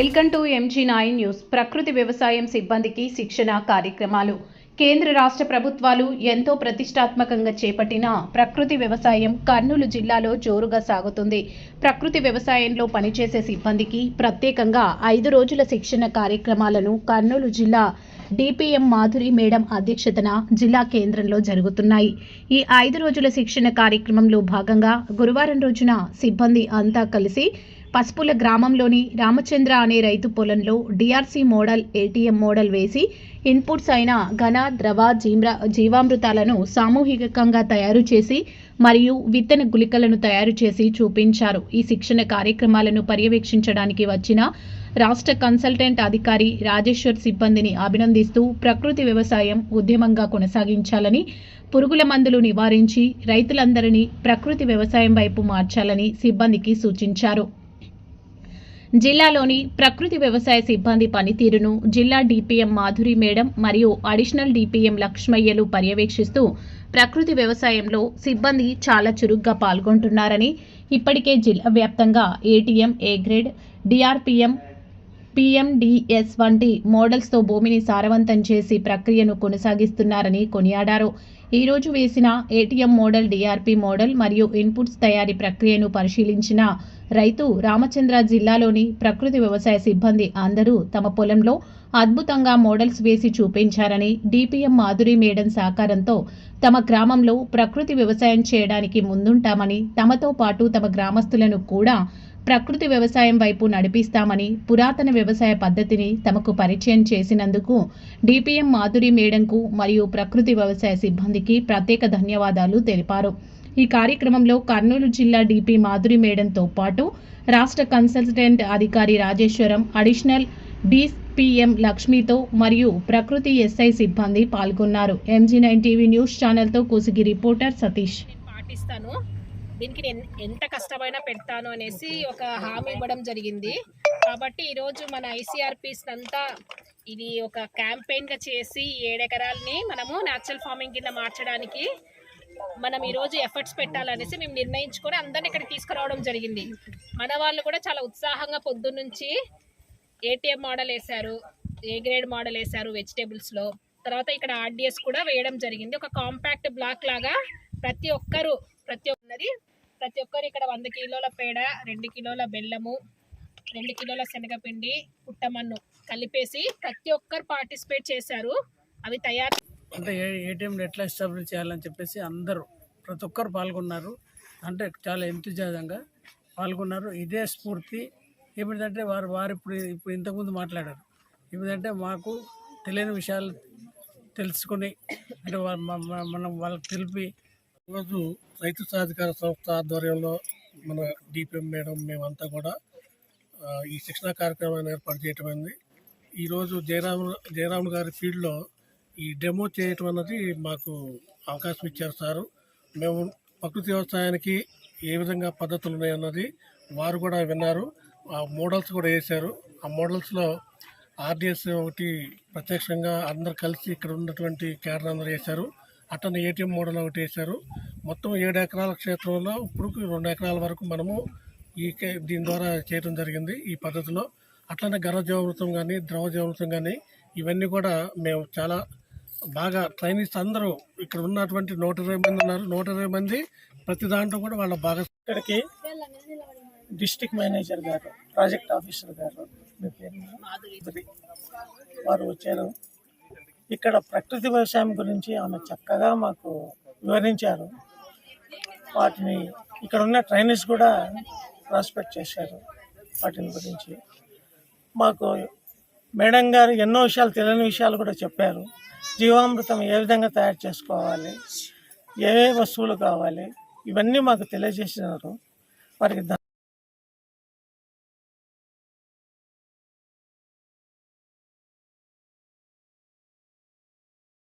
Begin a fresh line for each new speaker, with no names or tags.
Welcome to MG nine news ప్రకృతి వ్యవసాయం సిబ్బందికి శిక్షణ కార్యక్రమాలు. కేంద్ర రాష్ట్ర ప్రభుత్వాలు ఎంతో ప్రతిష్టాత్మకంగా చేపట్టిన ప్రకృతి వ్యవసాయం కర్నూలు జిల్లాలో జోరుగా సాగుతుంది. ప్రకృతి వ్యవసాయంలో పనిచేసే సిబ్బందికి ప్రత్యేకంగా ఐదు రోజుల శిక్షణ కార్యక్రమాలను కర్నూలు జిల్లా డిపిఎం మాధురి మేడం అధ్యక్షతన జిల్లా కేంద్రంలో జరుగుతున్నాయి. ఈ ఐదు రోజుల శిక్షణ కార్యక్రమంలో భాగంగా గురువారం రోజున సిబ్బంది అంతా కలిసి పసుపుల గ్రామంలోని రామచంద్ర అనే రైతు పొలంలో డిఆర్సీ మోడల్ ఏటీఎం మోడల్ వేసి ఇన్పుట్స్ అయిన ఘన ద్రవ జీమ్ర జీవామృతాలను సామూహికంగా తయారు చేసి మరియు విత్తన గుళికలను తయారు చేసి చూపించారు. ఈ శిక్షణ కార్యక్రమాలను పర్యవేక్షించడానికి వచ్చిన రాష్ట్ర కన్సల్టెంట్ అధికారి రాజేశ్వర్ సిబ్బందిని అభినందిస్తూ ప్రకృతి వ్యవసాయం ఉద్యమంగా కొనసాగించాలని పురుగుల మందులు నివారించి రైతులందరినీ ప్రకృతి వ్యవసాయం వైపు మార్చాలని సిబ్బందికి సూచించారు. జిల్లాలోని ప్రకృతి వ్యవసాయ సిబ్బంది పనితీరును జిల్లా డిపిఎం మాధురి మేడం మరియు అడిషనల్ డిపిఎం లక్ష్మయ్యలు పర్యవేక్షిస్తూ ప్రకృతి వ్యవసాయంలో సిబ్బంది చాలా చురుగ్గా పాల్గొంటున్నారని ఇప్పటికే జిల్లా వ్యాప్తంగా ATM A grade DRPM PMDS వంటి మోడల్స్తో భూమిని సారవంతం చేసి ప్రక్రియను కొనసాగిస్తున్నారని కొనియాడారు. ఈరోజు వేసిన ఏటీఎం మోడల్ డిఆర్పి మోడల్ మరియు ఇన్పుట్స్ తయారీ ప్రక్రియను పరిశీలించిన రైతు రామచంద్ర జిల్లాలోని ప్రకృతి వ్యవసాయ సిబ్బంది అందరూ తమ పొలంలో అద్భుతంగా మోడల్స్ వేసి చూపించారని డిపిఎం మాధురి మేడం సహకారంతో తమ గ్రామంలో ప్రకృతి వ్యవసాయం చేయడానికి ముందుంటామని తమతో పాటు తమ గ్రామస్తులను కూడా ప్రకృతి వ్యవసాయం వైపు నడిపిస్తామని పురాతన వ్యవసాయ పద్ధతిని తమకు పరిచయం చేసినందుకు డిపిఎం మాధురి మేడంకు మరియు ప్రకృతి వ్యవసాయ సిబ్బందికి ప్రత్యేక ధన్యవాదాలు తెలిపారు. ఈ కార్యక్రమంలో కర్నూలు జిల్లా డిపి మాధురి మేడంతో పాటు రాష్ట్ర కన్సల్టెంట్ అధికారి రాజేశ్వరం అడిషనల్ డిపిఎం లక్ష్మితో మరియు ప్రకృతి ఎస్ఐ సిబ్బంది పాల్గొన్నారు. ఎంజీ నైన్ టీవీ న్యూస్ ఛానల్తో కూసిగి రిపోర్టర్ సతీష్.
పాటిస్తాను. దీనికి నేను ఎంత కష్టమైనా పెడతాను అనేసి ఒక హామీ ఇవ్వడం జరిగింది. కాబట్టి ఈరోజు మన ఐసీఆర్పీస్ అంతా ఇది ఒక క్యాంపెయిన్గా చేసి ఏడెకరాలని మనము న్యాచురల్ ఫార్మింగ్ కింద మార్చడానికి మనం ఈరోజు ఎఫర్ట్స్ పెట్టాలనేసి మేము నిర్ణయించుకొని అందరిని ఇక్కడ తీసుకురావడం జరిగింది. మన వాళ్ళు కూడా చాలా ఉత్సాహంగా పొద్దున్నుంచి ఏటీఎం మోడల్ వేశారు ఏ గ్రేడ్ మోడల్ వేశారు వెజిటేబుల్స్లో తర్వాత ఇక్కడ ఆర్డిఎస్ కూడా వేయడం జరిగింది. ఒక కాంపాక్ట్ బ్లాక్ లాగా ప్రతి ఒక్కరు ప్రతి ఒక్కరి ప్రతి ఒక్కరు ఇక్కడ వంద కిలోల పేడ రెండు కిలోల బెల్లము రెండు కిలోల శనగపిండి పుట్టమన్ను కలిపేసి ప్రతి ఒక్కరు పార్టిసిపేట్ చేశారు. అవి తయారు
అంటే ఏటీఎం ఏటీఎంలు ఎట్లా ఎస్టాబ్లిష్ చేయాలని చెప్పేసి అందరూ ప్రతి ఒక్కరు పాల్గొన్నారు. అంటే చాలా ఎంతుజాజంగా పాల్గొన్నారు. ఇదే స్ఫూర్తి. ఏమిటంటే వారు వారు ఇప్పుడు ఇప్పుడు ఇంతకుముందు మాట్లాడారు. ఏమిటంటే మాకు తెలియని విషయాలు తెలుసుకొని అంటే మనం వాళ్ళకి తెలిపి ఈరోజు రైతు సాధికార సంస్థ ఆధ్వర్యంలో మన డిపిఎం మేడం మేమంతా కూడా ఈ శిక్షణా కార్యక్రమాన్ని ఏర్పాటు చేయటం అయింది. ఈరోజు జయరాము జయరాములు గారి ఫీల్డ్లో ఈ డెమో చేయటం అన్నది మాకు అవకాశం ఇచ్చారు సారు. మేము ప్రకృతి వ్యవసాయానికి ఏ విధంగా పద్ధతులు ఉన్నాయన్నది వారు కూడా విన్నారు. ఆ మోడల్స్ కూడా వేశారు. ఆ మోడల్స్లో ఆర్డిఎస్ ఒకటి ప్రత్యక్షంగా అందరు కలిసి ఇక్కడ ఉన్నటువంటి క్యాడర్ అందరూ వేశారు. అట్లనే ఏటీఎం మోడల్ ఒకటి వేశారు. మొత్తం ఏడు ఎకరాల క్షేత్రంలో ఇప్పుడు రెండు ఎకరాల వరకు మనము ఈ కే- దీని ద్వారా చేయడం జరిగింది ఈ పద్ధతిలో. అట్లనే ఘనజీవామృతం కానీ ద్రవజీవామృతం కానీ ఇవన్నీ కూడా మేము చాలా బాగా ట్రైనీస్ అందరూ ఇక్కడ ఉన్నటువంటి నూట ఇరవై మంది ఉన్నారు. నూట ఇరవై మంది ప్రతి దాంట్లో కూడా వాళ్ళ బాగా ఇక్కడికి డిస్టిక్ మేనేజర్ గారు ప్రాజెక్ట్ ఆఫీసర్ గారు వారు వచ్చారు. ఇక్కడ ప్రకృతి వ్యవసాయం గురించి ఆమె చక్కగా మాకు వివరించారు. వాటిని ఇక్కడ ఉన్న ట్రైనర్స్ కూడా ప్రాస్పెక్ట్ చేశారు వాటిని గురించి. మాకు మేడం గారు ఎన్నో విషయాలు తెలియని విషయాలు కూడా చెప్పారు. జీవామృతం ఏ విధంగా తయారు చేసుకోవాలి ఏ ఏ వస్తువులు కావాలి ఇవన్నీ మాకు తెలియజేసినారు. వారికి